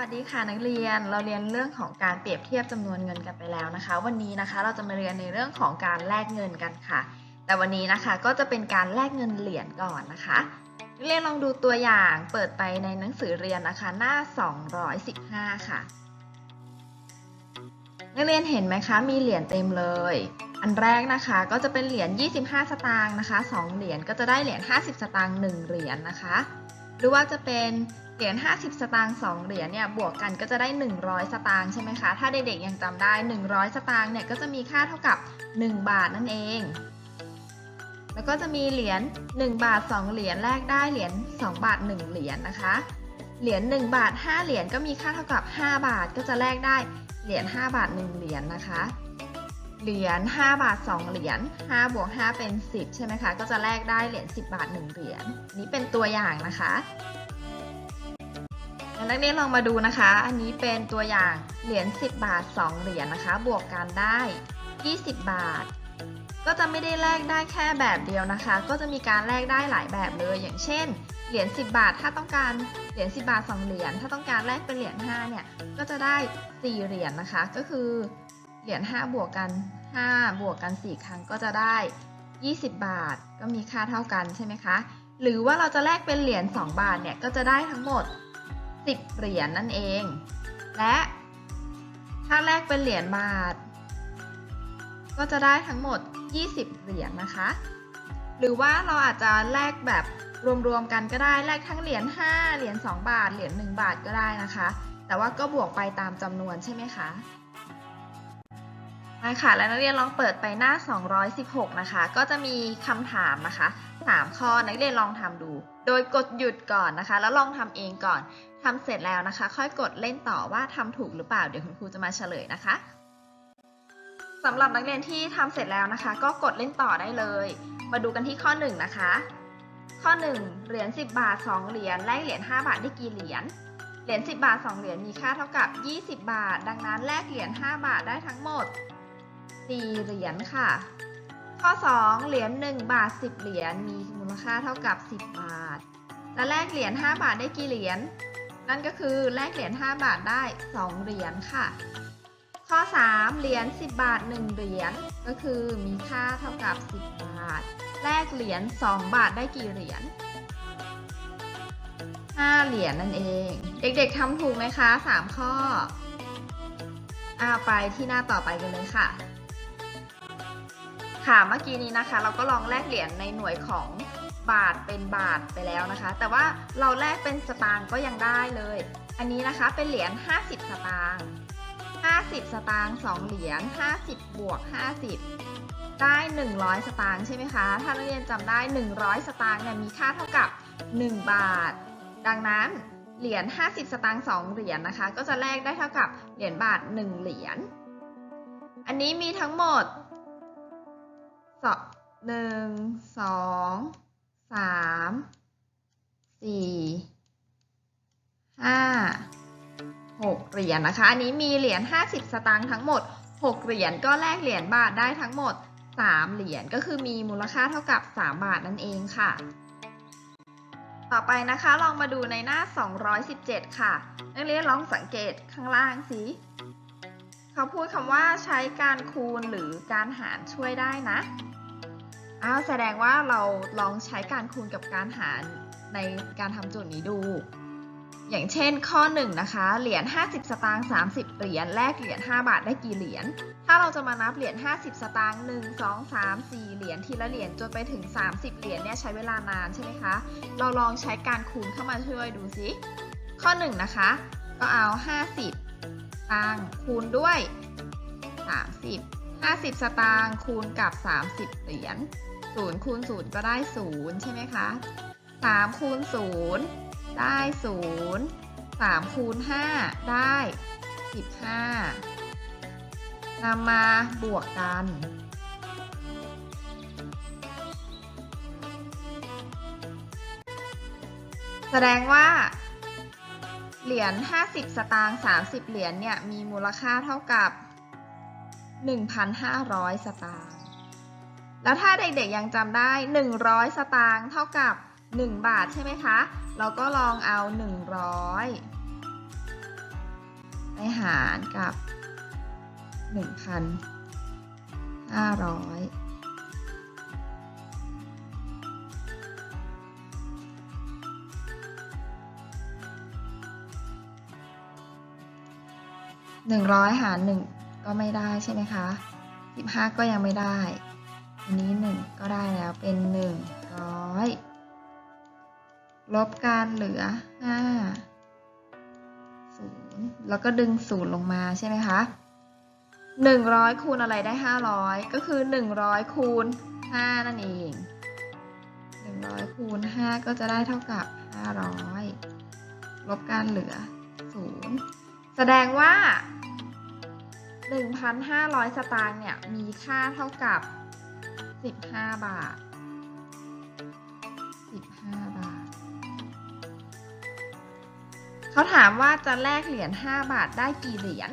วัสดีค่ะนักเรียนเราเรียนเรื่องของการเปรียบเทียบจำนวนเงินกันไปแล้วนะคะ วันนี้นะคะเราจะมาเรียนในเรื่องของการแลกเงินกันค่ะ แต่วันนี้นะคะก็จะเป็นการแลกเงินเหรียญก่อนนะคะนักเรียนลองดูตัวอย่างเปิดไปในหนังสือเรียนนะคะ หน้า 215 ค่ะนักเรียนเห็นไหมคะ มีเหรียญเต็มเลย อันแรกนะคะก็จะเป็นเหรียญ25 สตางค์นะคะ2เหรียญก็จะได้เหรียญ50 สตางค์1เหรียญนะคะ หรือว่าจะเป็นเหรียญ50 สตางค์2เหรียญเนี่ยบวกกันก็จะได้ 100 สตางค์ใช่ไหมคะ ถ้าเด็กๆยังจำได้ 100 สตางค์เนี่ยก็จะมีค่าเท่ากับ 1 บาทนั่นเอง แล้วก็จะมีเหรียญ1บาท 2 เหรียญแลกได้เหรียญ2บาท 1 เหรียญนะคะ เหรียญ1บาท 5 เหรียญก็มีค่าเท่ากับ 5 บาทก็จะแลกได้เหรียญ5บาท 1 เหรียญนะคะ เหรียญ5บาท 2 เหรียญ5บวก5เป็น 10 ใช่ไหมคะ ก็จะแลกได้เหรียญ10 บาท 1 เหรียญนี่เป็นตัวอย่างนะคะนนักเรียนลองมาดูนะคะ อันนี้เป็นตัวอย่างเหรียญ10 บาท 2 เหรียญนะคะ บวกกันได้ 20 บาท ก็จะไม่ได้แลกได้แค่แบบเดียวนะคะ ก็จะมีการแลกได้หลายแบบเลย อย่างเช่น เหรียญ10 บาท ถ้าต้องการเหรียญ10 บาท 2 เหรียญ ถ้าต้องการแลกเป็นเหรียญ5เนี่ย ก็จะได้ 4 เหรียญนะคะ ก็คือ เหรียญ5บวกกัน 5 บวกกัน 4 ครั้งก็จะได้ 20 บาท ก็มีค่าเท่ากันใช่ไหมคะ หรือว่าเราจะแลกเป็นเหรียญ2บาทเนี่ยก็จะได้ทั้งหมด 10 เหรียญนั่นเอง และถ้าแลกเป็นเหรียญบาท ก็จะได้ทั้งหมด 20 เหรียญนะคะ หรือว่าเราอาจจะแลกแบบรวมๆกันก็ได้แลกทั้งเหรียญ5เหรียญ2 บาท เหรียญ1บาทก็ได้นะคะ แต่ว่าก็บวกไปตามจำนวนใช่ไหมคะ มาค่ะแล้วนักเรียนลองเปิดไปหน้า 216 นะคะ ก็จะมีคำถามนะคะ 3 ข้อนักเรียนลองทำดู โดยกดหยุดก่อนนะคะ แล้วลองทำเองก่อนทำเสร็จแล้วนะคะ ค่อยกดเล่นต่อว่าทำถูกหรือเปล่า เดี๋ยวคุณครูจะมาเฉลยนะคะสำหรับนักเรียนที่ทำเสร็จแล้วนะคะ ก็กดเล่นต่อได้เลย มาดูกันที่ข้อ 1 นะคะ ข้อ 1 เหรียญ10 บาท 2 เหรียญแลกเหรียญ5บาทได้กี่เหรียญเหรียญ10 บาท 2 เหรียญมีค่าเท่ากับ 20 บาท ดังนั้นแลกเหรียญ5บาทได้ทั้งหมด 4 เหรียญค่ะ ข้อ 2 เหรียญ1บาท 10 เหรียญมีมูลค่าเท่ากับ 10 บาท และแลกเหรียญ5บาทได้กี่เหรียญนั่นก็คือแลกเหรียญ5บาทได้ 2 เหรียญค่ะ ข้อ 3 เหรียญ10 บาท 1 เหรียญก็คือมีค่าเท่ากับ 10 บาท แลกเหรียญ2บาทได้กี่เหรียญ5เหรียญนั่นเอง เด็กๆทำถูกไหมคะ 3 ข้ออาไปที่หน้าต่อไปกันเลยค่ะ ค่ะเมื่อกี้นี้นะคะ เราก็ลองแลกเหรียญในหน่วยของบาทเป็นบาทไปแล้วนะคะ แต่ว่าเราแลกเป็นสตางค์ก็ยังได้เลย อันนี้นะคะเป็นเหรียญ50 สตางค์50 สตางค์2เหรียญ50 บวก 50 ได้ 100 สตางค์ใช่ไหมคะ ถ้านักเรียนจำได้ 100 สตางค์เนี่ยมีค่าเท่ากับ 1 บาท ดังนั้นเหรียญ50 สตางค์2เหรียญนะคะ ก็จะแลกได้เท่ากับเหรียญบาท 1 เหรียญ อันนี้มีทั้งหมด สองหนึ่งสองสามสี่ห้าหกเหรียญนะคะ อันนี้มีเหรียญ50สตางค์ทั้งหมด6เหรียญก็แลกเหรียญบาทได้ทั้งหมด3เหรียญก็คือมีมูลค่าเท่ากับ3บาทนั่นเองค่ะ ต่อไปนะคะลองมาดูในหน้า 217 ค่ะ นักเรียนลองสังเกตข้างล่างสิเขาพูดคำว่าใช้การคูณหรือการหารช่วยได้นะ อ้าวแสดงว่าเราลองใช้การคูณกับการหารในการทำโจทย์นี้ดู อย่างเช่นข้อ1นะคะ เหรียญ 50 สตางค์ 30 เหรียญ แลกเหรียญ 5 บาทได้กี่เหรียญ ถ้าเราจะมานับเหรียญ 50 สตางค์ 1 2 3 4 เหรียญทีละเหรียญจนไปถึง 30 เหรียญเนี่ยใช้เวลานานใช่ไหมคะ เราลองใช้การคูณเข้ามาช่วยดูสิข้อ1นะคะ ก็เอา 50ตังค์คูณด้วย 30 50 สตางค์คูณกับ 30 เหรียญ 0คูณ0ก็ได้0ใช่ไหมคะ3คูณ0ได้0 3คูณ5ได้15นำมาบวกกันแสดงว่า เหรียญ 50 สตางค์ 30 เหรียญเนี่ย มีมูลค่าเท่ากับ 1,500 สตางค์ แล้วถ้าเด็กๆยังจำได้ 100 สตางค์เท่ากับ 1 บาทใช่ไหมคะ เราก็ลองเอา 100หารกับหนึ่งพันห้าร้อยหนึ่งร้อยหารหนึ่งก็ไม่ได้ใช่ไหมคะสิบห้าก็ยังไม่ได้ อันนี้หนึ่งก็ได้แล้วเป็นหนึ่งร้อยลบกันเหลือห้าศูนย์แล้วก็ดึงศูนย์ลงมาใช่ไหมคะหนึ่งร้อยคูณอะไรได้ห้าร้อยก็คือหนึ่งร้อยคูณห้านั่นเองหนึ่งร้อยคูณห้าก็จะได้เท่ากับห้าร้อยลบกันเหลือศูนย์แสดงว่า 1,500 สตางค์เนี่ย มีค่าเท่ากับ 15บาท15บาท เขาถามว่าจะแลกเหรียญ5บาทได้กี่เหรียญ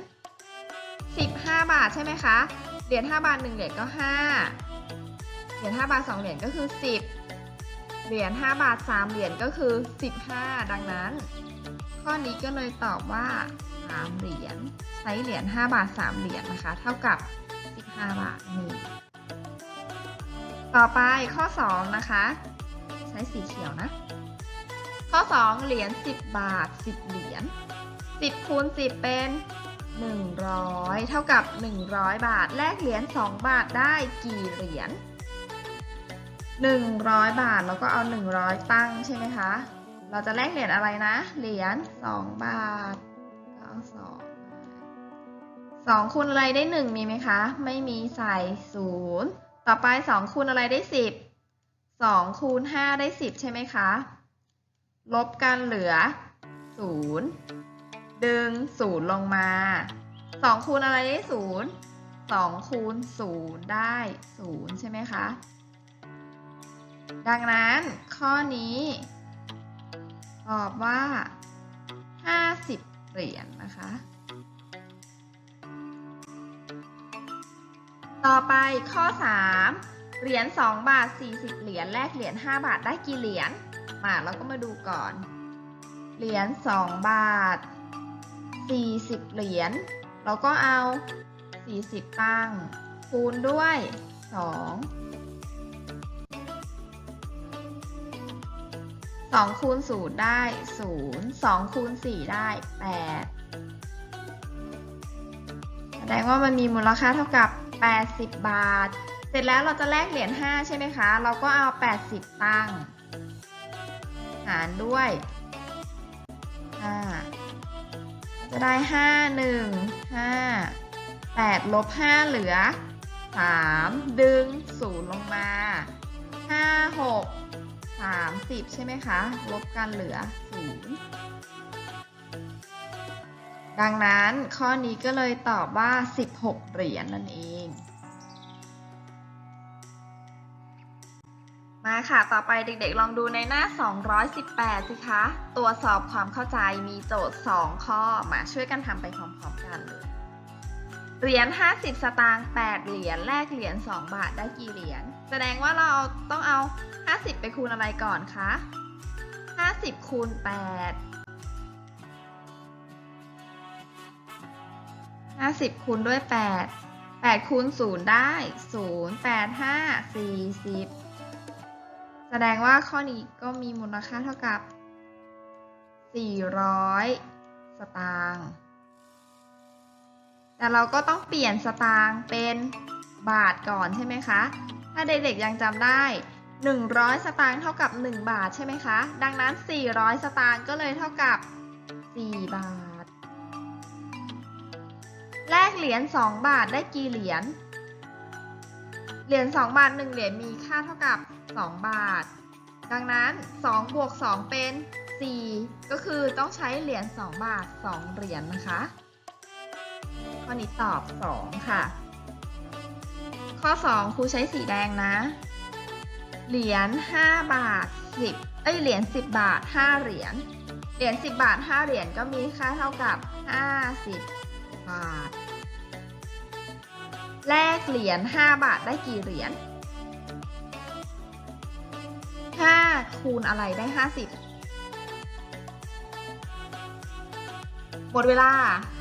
15บาทใช่ไหมคะ เหรียญ5บาท1เหรียญก็5เหรียญ5บาท2เหรียญก็คือ10เหรียญ5บาท3เหรียญก็คือ15ดังนั้น ข้อนี้ก็เลยตอบว่า3เหรียญใช้เหรียญ5บาท3เหรียญนะคะ เท่ากับ15บาทนี่ ต่อไปข้อ 2 นะคะ ใช้สีเขียวนะ ข้อ 2 เหรียญ10 บาท 10 เหรียญ10คูณ10 เป็น 100 เท่ากับ 100 บาท แลกเหรียญ2บาทได้กี่เหรียญ100 บาทแล้วก็เอา 100 ตั้งใช่ไหมคะ เราจะแลกเหรียญอะไรนะ เหรียญ2บาทก็เอา2 2คูณอะไรได้ 1 มีไหมคะ ไม่มีใส่0 ต่อไป 2 คูณอะไรได้ 10 2 คูณ 5 ได้ 10 ใช่ไหมคะ ลบกันเหลือ 0 ดึง 0 ลงมา 2 คูณอะไรได้ 0 2 คูณ 0 ได้ 0 ใช่ไหมคะ ดังนั้นข้อนี้ ตอบว่า 50 เหรียญนะคะ ต่อไปข้อ 3 เหรียญ2บาท 40 เหรียญแลกเหรียญ5บาทได้กี่เหรียญมาเราก็มาดูก่อน เหรียญ2บาท 40 เหรียญเราก็เอา 40 ตั้ง คูณด้วย 2 2คูณ0ได้ 0 2คูณ4ได้ 8 แสดงว่ามันมีมูลค่าเท่ากับ 80 บาท เสร็จแล้วเราจะแลกเหรียญ5ใช่ไหมคะ เราก็เอา 80 ตั้ง หารด้วย5จะได้ 5 1 5 8ลบ5เหลือ 3 ดึง 0 ลงมา 5 6 30 ใช่ไหมคะ ลบกันเหลือ 0 ดังนั้นข้อนี้ก็เลยตอบว่า 16 เหรียญนนั่นเอง มาค่ะ ต่อไปเด็กๆ ลองดูในหน้า 218 สิคะตรวสอบความเข้าใจมีโจทย์ 2 ข้อ มาช่วยกันทำไปพร้อมๆกันเลย เหรียญ 50 สตางค์ 8 เหรียญ แลกเหรียญ 2 บาทได้กี่เหรียญ แสดงว่าเราต้องเอา 50 ไปคูณอะไรก่อนคะ 50 คูณ 8 50คูณด้วย8 8คูณ0ได้0 8 5 40แสดงว่าข้อนี้ก็มีมูลค่าเท่ากับ 400 สตางค์ แต่เราก็ต้องเปลี่ยนสตางค์เป็นบาทก่อนใช่ไหมคะ ถ้าเด็กๆยังจำได้ 100 สตางค์เท่ากับ 1 บาทใช่ไหมคะ ดังนั้น 400 สตางค์ก็เลยเท่ากับ 4 บาท เหรียญ2บาทได้กี่เหรียญ เหรียญ2บาท1เหรียญมีค่าเท่ากับ 2 บาท ดังนั้น2บวก2เป็น 4 ก็คือต้องใช้เหรียญ2บาท 2 เหรียญนะคะ ข้อนี้ตอบ 2 ค่ะ ข้อ 2 ครูใช้สีแดงนะ เหรียญ5บาท 10 เอ้ยเหรียญ10 บาท 5 เหรียญ เหรียญ10 บาท 5 เหรียญก็มีค่าเท่ากับ 50 บาท แลกเหรียญ5บาทได้กี่เหรียญ5คูณอะไรได้ 50 หมดเวลา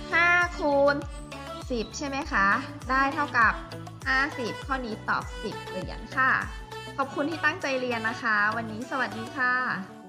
5 คูณ 10 ใช่ไหมคะ ได้เท่ากับ 50 ข้อนี้ตอบ 10 เหรียญค่ะ ขอบคุณที่ตั้งใจเรียนนะคะ วันนี้สวัสดีค่ะ